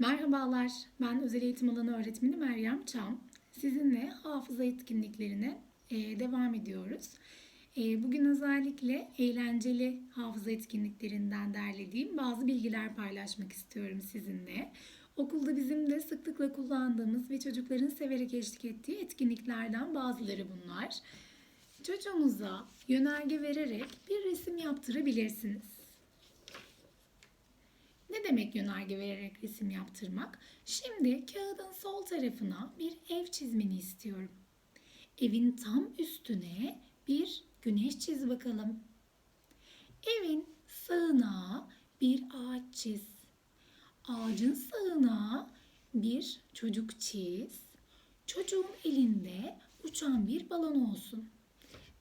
Merhabalar, ben özel eğitim alanı öğretmeni Meryem Çam. Sizinle hafıza etkinliklerine e, devam ediyoruz. E, bugün özellikle eğlenceli hafıza etkinliklerinden derlediğim bazı bilgiler paylaşmak istiyorum sizinle. Okulda bizim de sıklıkla kullandığımız ve çocukların severek eşlik ettiği etkinliklerden bazıları bunlar. Çocuğunuza yönerge vererek bir resim yaptırabilirsiniz. Ne demek yönerge vererek resim yaptırmak? Şimdi kağıdın sol tarafına bir ev çizmeni istiyorum. Evin tam üstüne bir güneş çiz bakalım. Evin sağına bir ağaç çiz. Ağacın sağına bir çocuk çiz. Çocuğun elinde uçan bir balon olsun.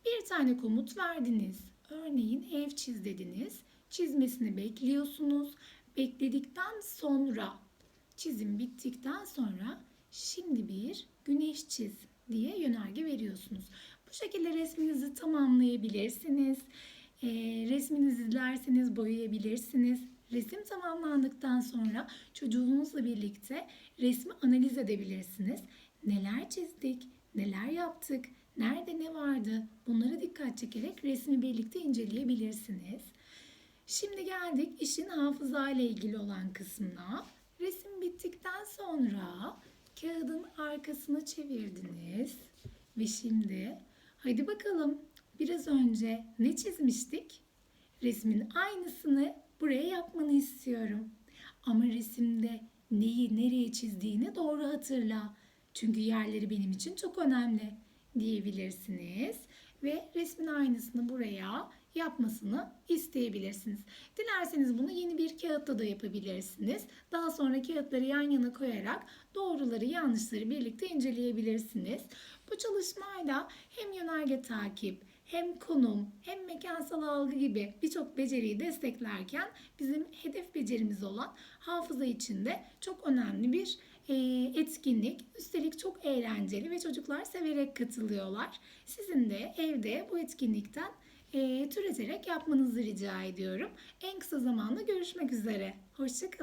Bir tane komut verdiniz. Örneğin ev çiz dediniz. Çizmesini bekliyorsunuz. Bekledikten sonra çizim bittikten sonra şimdi bir güneş çiz diye yönerge veriyorsunuz. Bu şekilde resminizi tamamlayabilirsiniz. Ee, resminizi dilerseniz boyayabilirsiniz. Resim tamamlandıktan sonra çocuğunuzla birlikte resmi analiz edebilirsiniz. Neler çizdik, neler yaptık, nerede ne vardı bunlara dikkat çekerek resmi birlikte inceleyebilirsiniz. Şimdi geldik işin hafıza ile ilgili olan kısmına. Resim bittikten sonra kağıdın arkasını çevirdiniz. Ve şimdi hadi bakalım biraz önce ne çizmiştik? Resmin aynısını buraya yapmanı istiyorum. Ama resimde neyi nereye çizdiğini doğru hatırla. Çünkü yerleri benim için çok önemli diyebilirsiniz. Ve resmin aynısını buraya yapmasını isteyebilirsiniz. Dilerseniz bunu yeni bir kağıtta da yapabilirsiniz. Daha sonra kağıtları yan yana koyarak doğruları yanlışları birlikte inceleyebilirsiniz. Bu çalışmayla hem yönerge takip, hem konum, hem mekansal algı gibi birçok beceriyi desteklerken bizim hedef becerimiz olan hafıza için de çok önemli bir e, etkinlik. Üstelik çok eğlenceli ve çocuklar severek katılıyorlar. Sizin de evde bu etkinlikten e, türeterek yapmanızı rica ediyorum. En kısa zamanda görüşmek üzere. Hoşçakalın.